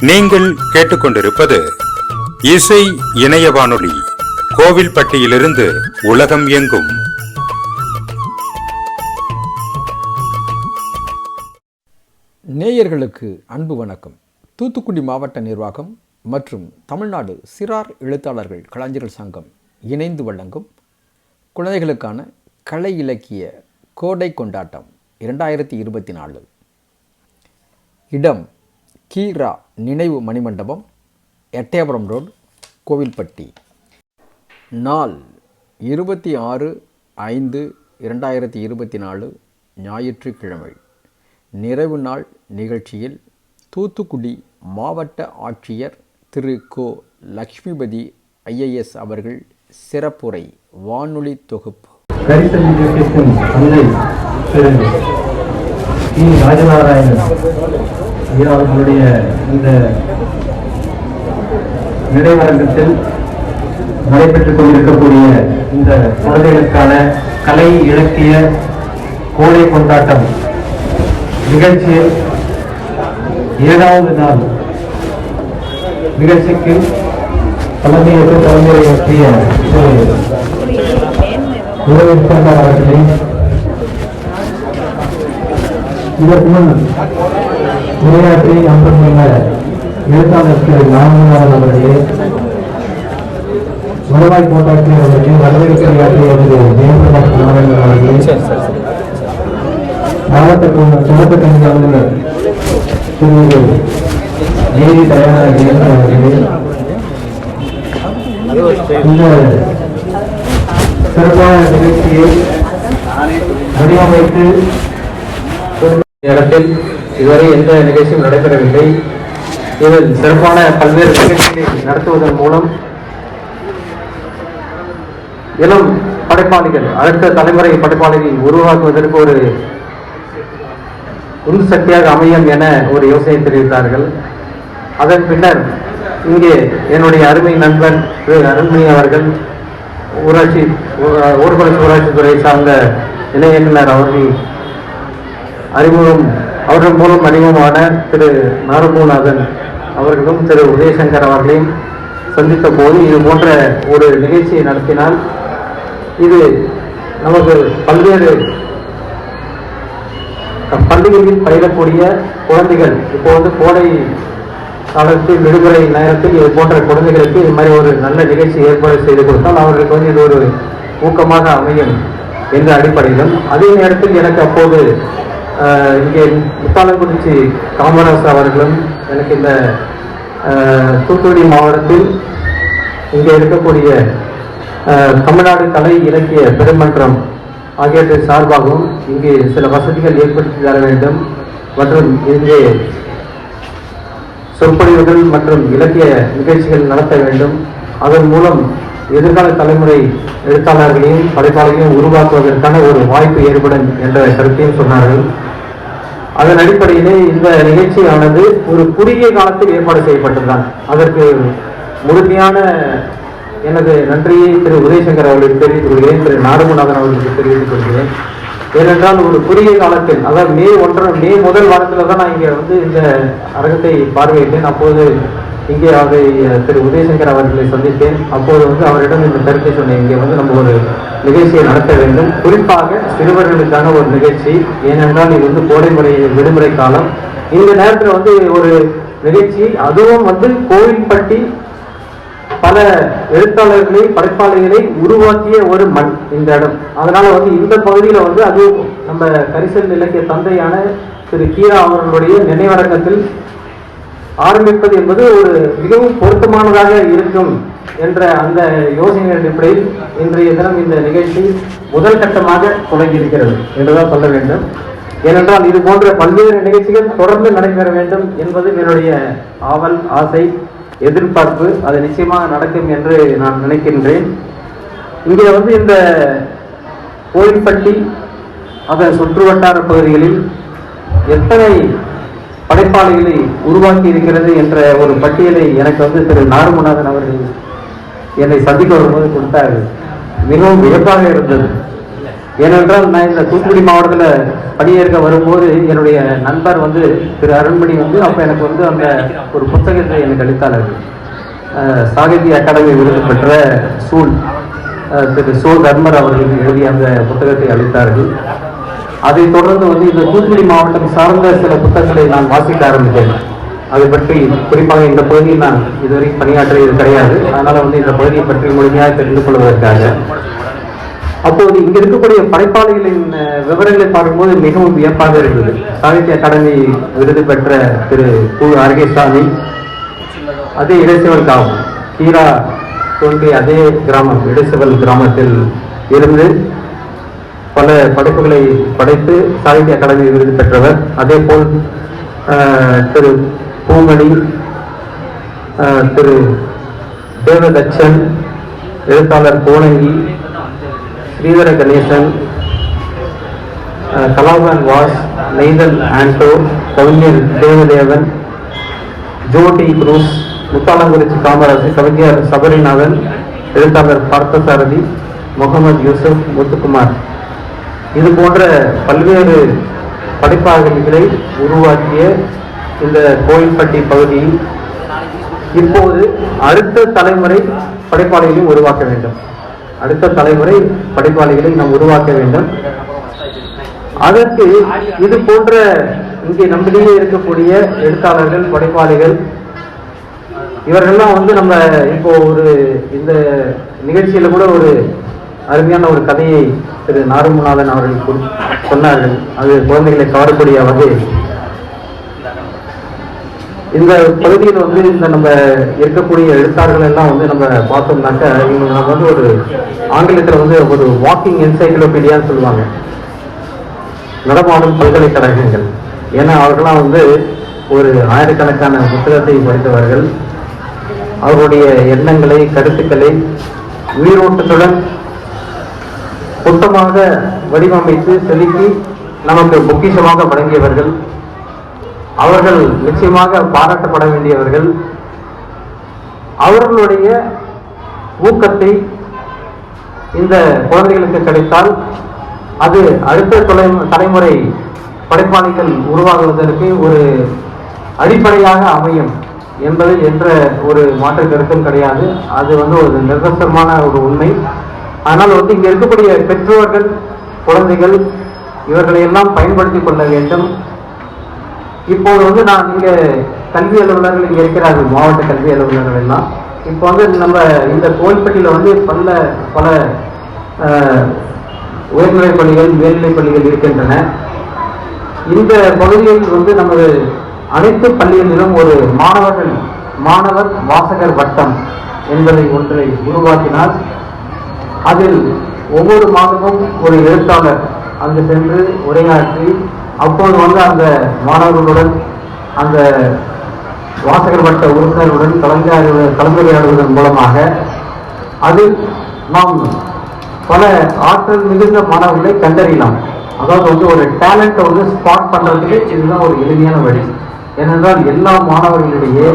நீங்கள் கேட்டுக்கொண்டிருப்பது இசை இணைய வானொலி கோவில்பட்டியிலிருந்து உலகம் எங்கும். நேயர்களுக்கு அன்பு வணக்கம். தூத்துக்குடி மாவட்ட நிர்வாகம் மற்றும் தமிழ்நாடு சிறார் எழுத்தாளர்கள் கலைஞர்கள் சங்கம் இணைந்து வழங்கும் குழந்தைகளுக்கான கலை இலக்கிய கோடை கொண்டாட்டம் இரண்டாயிரத்தி இருபத்தி நாலு. இடம் கீரா நினைவு மணிமண்டபம் எட்டயபுரம் ரோடு கோவில்பட்டி. நாள் இருபத்தி ஆறு ஐந்து இரண்டாயிரத்தி இருபத்தி நாலு ஞாயிற்றுக்கிழமை. நிறைவு நாள் நிகழ்ச்சியில் தூத்துக்குடி மாவட்ட ஆட்சியர் திரு. கோ. லக்ஷ்மிபதி ஐஏஎஸ் அவர்கள் சிறப்புரை வானொலி தொகுப்பு. ராஜநாராயணன் ஐயா அவர்களுடைய இந்த நினைவரங்கத்தில் நடைபெற்றுக் கொண்டிருக்கக்கூடிய இந்த குழந்தைகளுக்கான கலை இலக்கிய கோடை கொண்டாட்டம் நிகழ்ச்சியில் ஏழாவது நாள் நிகழ்ச்சிக்கு தலைமையேற்று தலைமையுடைய திரு உறவிற்கான அவர்களே இதற்கு முன் உரையாற்றி அம்புள்ள எழுத்தாளர் திரு ராமநாதன் அவர்களே வருவாய் கோட்டாட்சி அவர்களுக்கு வரவேற்புரையாற்றிய திரு ஜெயபிரகாஷ் நாராயணன் அவர்களே மாவட்ட கு- துவக்க கல்வி அலுவலர் திரு. ஜேடி தயாரா ஜெயந்த் அவர்களே இந்த சிறப்பான நிகழ்ச்சியை வடிவமைத்து இடத்தில் இதுவரை எந்த நிகழ்ச்சியும் நடைபெறவில்லை. இதில் சிறப்பான பல்வேறு நிகழ்ச்சிகளை நடத்துவதன் மூலம் இளம் படைப்பாளிகள் அடுத்த தலைமுறை படைப்பாளிகளை உருவாக்குவதற்கு ஒரு உந்து சக்தியாக அமையும் என ஒரு யோசனை தெரிவித்தார்கள். அதன் பின்னர் இங்கே என்னுடைய அருமை நண்பர் திரு அருண்மணி அவர்கள் ஊராட்சி ஊ- ஊராட்சித்துறை ஊராட்சி துறை சார்ந்த இணை அவர்கள் அறிமுகம் அவர்கள் மூலம் அறிமுகமான திரு நாரம்பூநாதன் அவர்களும் திரு உதயசங்கர் அவர்களையும் சந்தித்த போது இது போன்ற ஒரு நிகழ்ச்சியை நடத்தினால் இது நமக்கு பல்வேறு பள்ளிகளில் பயிலக்கூடிய குழந்தைகள் இப்போ வந்து கோடை காலத்தில் விடுமுறை நேரத்தில் இது போன்ற குழந்தைகளுக்கு இது மாதிரி ஒரு நல்ல நிகழ்ச்சி ஏற்பாடு செய்து கொடுத்தால் அவர்களுக்கு வந்து இது ஒரு ஊக்கமாக அமையும் என்ற அடிப்படையிலும். அதே நேரத்தில் எனக்கு அப்போது இங்கே முத்தாலங்குறிச்சி காமராஜ் அவர்களும் எனக்கு இந்த தூத்துக்குடி மாவட்டத்தில் இங்கே இருக்கக்கூடிய தமிழ்நாடு கலை இலக்கிய பெருமன்றம் ஆகியவற்றை சார்பாகவும் இங்கே சில வசதிகள் ஏற்படுத்தி தர வேண்டும் மற்றும் இங்கே சொற்பொழிவுகள் மற்றும் இலக்கிய நிகழ்ச்சிகள் நடத்த வேண்டும். அதன் மூலம் எதிர்கால தலைமுறை எழுத்தாளர்களையும் படைப்பாளர்களையும் உருவாக்குவதற்கான ஒரு வாய்ப்பு ஏற்படும் என்ற கருத்தையும் சொன்னார்கள். அதன் அடிப்படையிலே இந்த நிகழ்ச்சியானது ஒரு குறுகிய காலத்தில் ஏற்பாடு செய்யப்பட்டதுதான். அதற்கு முழுமையான எனது நன்றியை திரு உதயசங்கர் அவர்களுக்கு தெரிவித்துக் கொள்கிறேன் திரு நாரகுநாதன் அவர்களுக்கு தெரிவித்துக் கொள்கிறேன். ஏனென்றால் ஒரு குறுகிய காலத்தில் அதாவது மே ஒன்றரை மே முதல் வாரத்தில் தான் நான் இங்கே வந்து இந்த அரங்கத்தை பார்வையிட்டேன். அப்போது இங்கே அவரை திரு உதயசங்கர் அவர்களை சந்தித்தேன். அப்போது வந்து அவரிடம் இந்த கருத்தை சொன்னேன். இங்கே வந்து நம்ம ஒரு நிகழ்ச்சியை நடத்த வேண்டும். குறிப்பாக சிறுவர்களுக்கான ஒரு நிகழ்ச்சி. ஏனென்றால் இது வந்து கோடைமுறை விடுமுறை காலம். இந்த நேரத்தில் வந்து ஒரு நிகழ்ச்சி. அதுவும் வந்து கோவில்பட்டி பல எழுத்தாளர்களை படைப்பாளர்களை உருவாக்கிய ஒரு மண் இந்த இடம். அதனால வந்து இந்த பகுதியில வந்து அதுவும் நம்ம கரிசல் இலக்கிய தந்தையான திரு கீரா அவர்களுடைய நினைவடக்கத்தில் ஆரம்பிப்பது என்பது ஒரு மிகவும் பொருத்தமானதாக இருக்கும் என்ற அந்த யோசனை அடிப்படையில் இன்றைய தினம் இந்த நிகழ்ச்சி முதல் கட்டமாக தொடங்கியிருக்கிறது என்றுதான் சொல்ல வேண்டும். ஏனென்றால் இது போன்ற பல்வேறு நிகழ்ச்சிகள் தொடர்ந்து நடைபெற வேண்டும் என்பது என்னுடைய ஆவல் ஆசை எதிர்பார்ப்பு. அது நிச்சயமாக நடக்கும் என்று நான் நினைக்கின்றேன். இங்கே வந்து இந்த கோயில்பட்டி அதன் சுற்று வட்டார பகுதிகளில் எத்தனை படைப்பாளிகளை உருவாக்கி இருக்கிறது என்ற ஒரு பட்டியலை எனக்கு வந்து திரு நாரகுநாதன் அவர்கள் என்னை சந்திக்க வரும்போது கொடுத்தார். மிகவும் வியப்பாக இருந்தது. ஏனென்றால் நான் இந்த தூத்துக்குடி மாவட்டத்தில் பணியேற்க வரும்போது என்னுடைய நண்பர் வந்து திரு அருண்மணி வந்து அப்போ எனக்கு வந்து அந்த ஒரு புத்தகத்தை எனக்கு அளித்தார். சாகித்ய அகாடமி விருது பெற்ற சூல் திரு சோ தர்மர் அவர்களுக்கு எழுதிய அந்த புத்தகத்தை அளித்தார்கள். அதைத் தொடர்ந்து வந்து இந்த தூத்துக்குடி மாவட்டம் சார்ந்த சில புத்தகங்களை நான் வாசிக்க ஆரம்பித்தேன். அதை பற்றி குறிப்பாக இந்த பகுதியில் நான் இதுவரை பணியாற்றியது கிடையாது. அதனால வந்து இந்த பகுதியை பற்றி முழுமையாக தெரிந்து கொள்வதற்காக. அப்போது இங்கே இருக்கக்கூடிய படைப்பாளிகளின் விவரங்களை பார்க்கும்போது மிகவும் வியப்பாக இருந்தது. சாகித்ய அகாடமி விருது பெற்ற திரு கு அருகேசாமி அதே இடைச்சவல் கிராமம் கீரா தோன்றிய அதே கிராமம் இடைச்சவல் கிராமத்தில் இருந்து பல படைப்புகளை படைத்து சாகித்ய அகாடமி விருது பெற்றவர். அதே போல் திரு பூமணி திரு தேவதச்சன் எழுத்தாளர் கோணங்கி ஸ்ரீதர கணேசன் கலாபன் வாஸ் நெய்தல் ஆண்டோ கவிஞர் தேவதேவன் ஜோடி குரூஸ் முத்தாலங்குறிச்சி காமராஜ் கவிஞர் சபரிநாதன் எழுத்தாளர் பார்த்தசாரதி முகமது யூசுப் முத்துக்குமார். இது போன்ற பல்வேறு படைப்பாளிகளை உருவாக்கிய இந்த கோயில்பட்டி பகுதியில் இப்போது அடுத்த தலைமுறை படைப்பாளிகளை உருவாக்க வேண்டும். அடுத்த தலைமுறை படைப்பாளிகளை நாம் உருவாக்க வேண்டும். அதற்கு இது போன்ற இங்கே நம்மிடையே இருக்கக்கூடிய எழுத்தாளர்கள் படைப்பாளிகள் இவர்கள்லாம் வந்து நம்ம இப்போ ஒரு இந்த நிகழ்ச்சியில கூட ஒரு அருமையான ஒரு கதையை திரு நாருமுநாதன் அவர்கள் சொன்னார்கள். அது குழந்தைகளை கவரக்கூடிய வகையில் இந்த பகுதியில் வந்து இந்த நம்ம இருக்கக்கூடிய எழுத்தாளர்கள் எல்லாம் வந்து நம்ம பார்த்தோம்னாக்க இவங்க நம்ம வந்து ஒரு ஆங்கிலத்தில் வந்து ஒரு வாக்கிங் என்சைக்ளோபீடியான்னு சொல்லுவாங்க. நடமாடும் பல்கலைக்கழகங்கள். ஏன்னா அவர்களாம் வந்து ஒரு ஆயிரக்கணக்கான புத்தகத்தை படித்தவர்கள். அவருடைய எண்ணங்களை கருத்துக்களை உயிரோட்டத்துடன் சுத்தமாக வடிவமைத்து செலுத்தி நமக்கு பொக்கிஷமாக வழங்கியவர்கள் அவர்கள் நிச்சயமாக பாராட்டப்பட வேண்டியவர்கள் அவர்களுடைய ஊக்கத்தை இந்த குழந்தைகளுக்கு கிடைத்தால் அது அடுத்த தொலை தலைமுறை படைப்பாளிகள் உருவாகுவதற்கு ஒரு அடிப்படையாக அமையும் என்பதில் என்ற ஒரு மாற்று கருத்தும் கிடையாது. அது வந்து ஒரு நிதர்சனமான ஒரு உண்மை. ஆனால் வந்து இங்கே இருக்கக்கூடிய பெற்றோர்கள் குழந்தைகள் இவர்களை எல்லாம் பயன்படுத்திக் கொள்ள வேண்டும். இப்போது வந்து நான் இங்கே கல்வி அலுவலர்கள் இங்கே இருக்கிறார்கள் மாவட்ட கல்வி அலுவலர்கள் எல்லாம். இப்போ வந்து நம்ம இந்த கோயில்பட்டியில வந்து பல பல உயர்நிலைப் பள்ளிகள் மேல்நிலைப் பள்ளிகள் இருக்கின்றன. இந்த பகுதியில் வந்து நமது அனைத்து பள்ளிகளிலும் ஒரு மாணவர்கள் மாணவர் வாசகர் வட்டம் என்பதை ஒன்றை உருவாக்கினால் அதில் ஒவ்வொரு மாதமும் ஒரு எழுத்தாளர் அங்கு சென்று உரையாற்றி அப்போது வந்து அந்த மாணவர்களுடன் அந்த வாசகர் வட்ட உறுப்பினர்களுடன் கலந்து கலந்துரையாடுவதன் மூலமாக அதில் நாம் பல ஆற்றல் மிகுந்த மாணவர்களை கண்டறியலாம். அதாவது வந்து ஒரு டேலண்ட்டை வந்து ஸ்பாட் பண்ணுறதுக்கு இதுதான் ஒரு எளிமையான வழி. ஏனென்றால் எல்லா மாணவர்களிடையே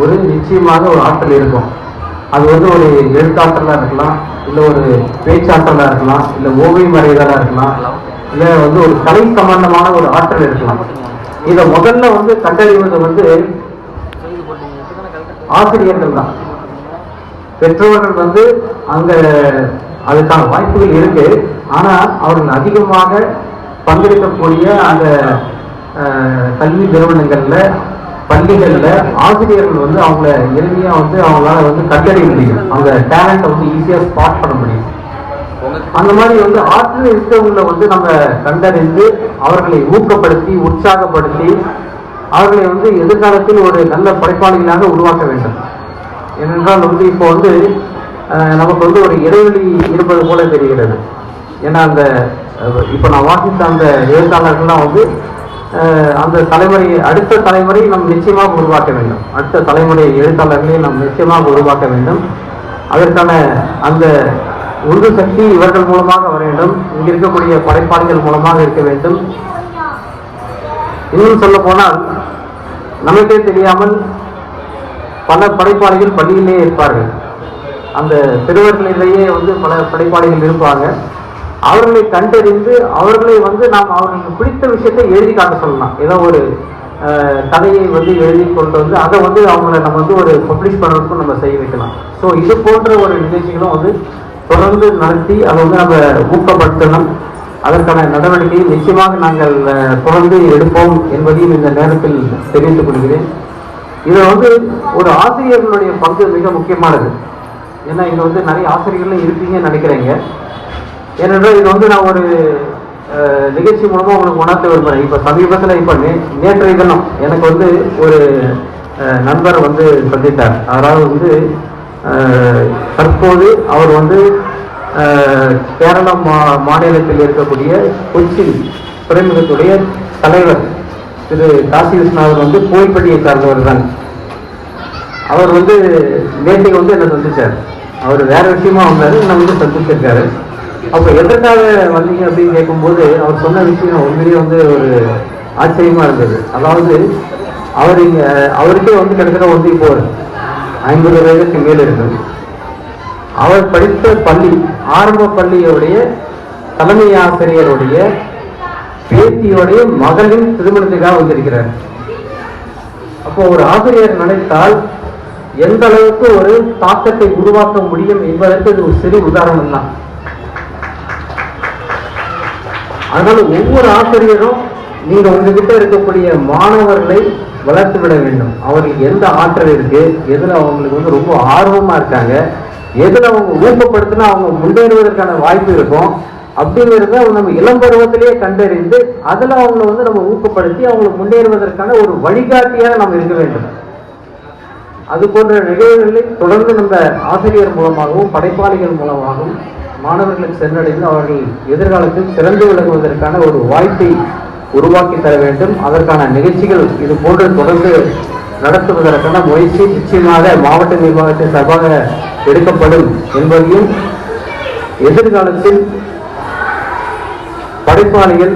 ஒரு நிச்சயமாக ஒரு ஆற்றல் இருக்கும். அது வந்து ஒரு எழுத்தாற்றலா இருக்கலாம் இல்லை ஒரு பேச்சாற்றலா இருக்கலாம் இல்லை ஓவியம் வரைதலாக இருக்கலாம் இல்லை வந்து ஒரு கலை சம்பந்தமான ஒரு ஆற்றல் இருக்கலாம். இதை முதல்ல வந்து கண்டறிவது வந்து ஆசிரியர்கள் தான். பெற்றோர்கள் வந்து அங்கே அதுக்கான வாய்ப்புகள் இருக்கு. ஆனால் அவர்கள் அதிகமாக பங்கெடுக்கக்கூடிய அந்த கல்வி நிறுவனங்களில் பள்ளிகளில் ஆசிரியர்கள் வந்து அவங்கள எளிமையா வந்து அவங்களால வந்து கண்டறிய முடியும். அவங்க டேலண்ட்டை வந்து ஈஸியாக ஸ்பாட் பண்ண முடியும். அந்த மாதிரி வந்து ஆற்றல் இருக்கவங்களை வந்து நம்ம கண்டறிந்து அவர்களை ஊக்கப்படுத்தி உற்சாகப்படுத்தி அவர்களை வந்து எதிர்காலத்தில் ஒரு நல்ல படைப்பாளிகளாக உருவாக்க வேண்டும். ஏனென்றால் வந்து இப்போ வந்து நமக்கு வந்து ஒரு இடைவெளி இருப்பது போல தெரிகிறது. ஏன்னா அந்த இப்போ நான் வாசித்த அந்த எழுத்தாளர்கள்லாம் வந்து அந்த தலைமுறை அடுத்த தலைமுறை நம் நிச்சயமாக உருவாக்க வேண்டும். அடுத்த தலைமுறை எழுத்தாளர்களை நாம் நிச்சயமாக உருவாக்க வேண்டும். அதற்கான அந்த உந்து சக்தி இவர்கள் மூலமாக வர வேண்டும். இங்கு இருக்கக்கூடிய படைப்பாளிகள் மூலமாக இருக்க வேண்டும். இன்னும் சொல்ல போனால் நமக்கே தெரியாமல் பல படைப்பாளிகள் பள்ளியிலேயே இருப்பார்கள். அந்த சிறுவர்களிலேயே வந்து பல படைப்பாளிகள் இருப்பாங்க. அவர்களை கண்டறிந்து அவர்களை வந்து நாம் அவர்களுக்கு பிடித்த விஷயத்தை எழுதி காட்ட சொல்லலாம். ஏதோ ஒரு கதையை வந்து எழுதி கொண்டு வந்து அதை வந்து அவங்கள நம்ம வந்து ஒரு பப்ளிஷ் பண்ணுறதுக்கும் நம்ம செய்ய வைக்கலாம். ஸோ இது போன்ற ஒரு நிகழ்ச்சிகளும் வந்து தொடர்ந்து நடத்தி அதை வந்து நம்ம ஊக்கப்படுத்தணும். அதற்கான நடவடிக்கையை நிச்சயமாக நாங்கள் தொடர்ந்து எடுப்போம் என்பதையும் இந்த நேரத்தில் தெரிவித்துக் கொள்கிறேன். இதில் வந்து ஒரு ஆசிரியர்களுடைய பங்கு மிக முக்கியமானது. ஏன்னா இங்கே வந்து நிறைய ஆசிரியர்களும் இருக்கீங்கன்னு நினைக்கிறேங்க. ஏனென்றால் இது வந்து நான் ஒரு நிகழ்ச்சி மூலமா உங்களுக்கு உணர்த்த விரும்புகிறேன் இப்போ சமீபத்தில் இப்போ நே நேற்றைய தினம் எனக்கு வந்து ஒரு நண்பர் வந்து சந்தித்தார். அதாவது வந்து தற்போது அவர் வந்து கேரள கேரளா மா மாநிலத்தில் இருக்கக்கூடிய கொச்சி துறைமுகத்துடைய தலைவர் திரு காசி விஸ்வநாதர் வந்து கோயில்பட்டியை சார்ந்தவர் தான். அவர் வந்து நேற்றைக்கு வந்து என்ன சந்திச்சார். அவர் வேற விஷயமா வந்தாரு என்ன வந்து சந்திச்சிருக்காரு. அப்போ எதற்காக வந்தீங்க அப்படின்னு கேட்கும்போது அவர் சொன்ன விஷயம் உண்மையிலேயே வந்து ஒரு ஆச்சரியமா இருந்தது. அதாவது அவர் இங்க அவருக்கே வந்து கிட்டத்தட்ட வந்து இப்போ ஐம்பது வயதுக்கு மேலே இருந்தது. அவர் படித்த பள்ளி ஆரம்ப பள்ளியுடைய தலைமை ஆசிரியருடைய பேத்தியோடைய மகளின் திருமணத்துக்காக வந்திருக்கிறார். அப்போ ஒரு ஆசிரியர் நினைத்தால் எந்த அளவுக்கு ஒரு தாக்கத்தை உருவாக்க முடியும் என்பதற்கு இது ஒரு சிறு உதாரணம் தான் அதனால ஒவ்வொரு ஆசிரியரும் நீங்க உங்ககிட்ட இருக்கக்கூடிய மாணவர்களை வளர்த்து விட வேண்டும். அவர்களுக்கு எந்த ஆற்றல் இருக்கு? எதுல அவங்களுக்கு வந்து ரொம்ப ஆர்வமா இருக்காங்க? எதுல அவங்க ஊக்கப்படுத்தினா அவங்க முன்னேறுவதற்கான வாய்ப்பு இருக்கும்? அப்படிங்கிறத நம்ம இளம் பருவத்திலேயே கண்டறிந்து அதுல அவங்கள வந்து நம்ம ஊக்கப்படுத்தி அவங்களை முன்னேறுவதற்கான ஒரு வழிகாட்டியாக நம்ம இருக்க வேண்டும். அது போன்ற நிகழ்வுகளை தொடர்ந்து நம்ம ஆசிரியர் மூலமாகவும் படைப்பாளிகள் மூலமாகவும் மாணவர்களுக்கு சென்றடைந்து அவர்கள் எதிர்காலத்தில் சிறந்து விளங்குவதற்கான ஒரு வாய்ப்பை உருவாக்கி தர வேண்டும். அதற்கான நிகழ்ச்சிகள் இது போன்று தொடர்ந்து நடத்துவதற்கான முயற்சி நிச்சயமாக மாவட்ட நிர்வாகத்தின் சார்பாக எடுக்கப்படும் என்பதையும் எதிர்காலத்தில் படைப்பாளிகள்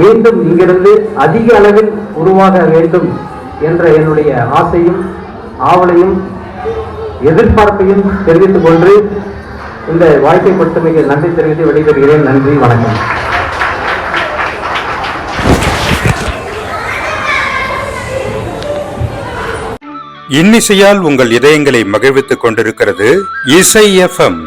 மீண்டும் இங்கிருந்து அதிக அளவில் உருவாக வேண்டும் என்ற என்னுடைய ஆசையும் ஆவலையும் எதிர்பார்ப்பையும் தெரிவித்துக் கொண்டு இந்த வாழ்க்கை கொடுத்தமைக்கு நன்றி தெரிவித்து விடைபெறுகிறேன். நன்றி வணக்கம். இன்னிசையால் உங்கள் இதயங்களை மகிழ்வித்துக் கொண்டிருக்கிறது இசை எஃப்எம்.